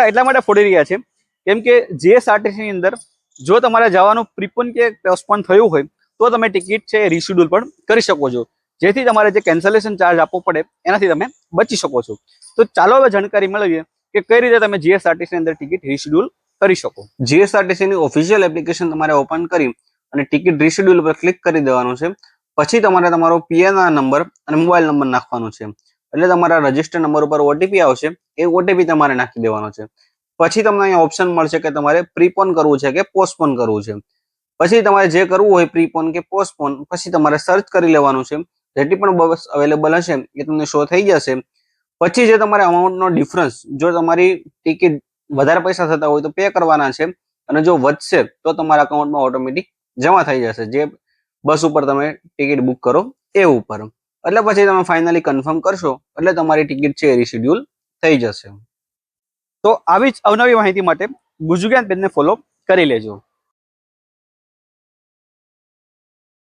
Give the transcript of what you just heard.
એટલા માટે ફોડી રહ્યા છે. કેમ કે જીએસઆરટીસી ની અંદર જો તમારે જવાનું પ્રિપન કે પોસ્ટપોન થયું હોય, તો તમે ટિકિટ છે રિશેડ્યુલ પણ કરી શકો છો. જેથી તમારે જે કેન્સલેશન ચાર્જ આપવો પડે, એનાથી તમે બચી શકો છો. તો ચાલો હવે જાણકારી મેળવીએ કે કઈ રીતે તમે જીએસઆરટીસી અંદર ટિકિટ રિશેડ્યુલ કરી શકો. જીએસઆરટીસીની ઓફિશિયલ એપ્લિકેશન તમારે ઓપન કરી અને ટિકિટ રિશેડ્યુલ પર ક્લિક કરી દેવાનું છે. પછી તમારે તમારો પીએનઆર નંબર અને મોબાઈલ નંબર નાખવાનો છે. એટલે તમારા રજિસ્ટર નંબર ઉપર ઓટીપી આવશે, એ ઓટીપી તમારે નાખી દેવાનો છે. પછી તમને અહીંયા ઓપ્શન મળશે કે તમારે પ્રીપોન કરવું છે કે પોસ્ટપોન કરવું છે. પછી તમારે જે કરવું હોય પ્રીપોન કે પોસ્ટપોન પછી તમારે સર્ચ કરી લેવાનું છે. જેટલી પણ બસ અવેલેબલ હશે, એ તમને શો થઈ જશે. પછી જે તમારે અમાઉન્ટનો ડિફરન્સ જો તમારી ટિકિટ વધારે પૈસા થતા હોય તો પે કરવાના છે, અને જો વધશે, તો તમારા અકાઉન્ટમાં ઓટોમેટિક જમા થઈ જશે. જે બસ ઉપર તમે ટિકિટ બુક કરો, એ ઉપર. એટલે પછી તમે ફાઇનલી કન્ફર્મ કરશો, એટલે તમારી ટિકિટ છે એ રિશેડ્યુલ થઈ જશે. તો આવી જ અવનવી માહિતી માટે ગુજુગ્યાન પેજને ફોલો કરી લેજો.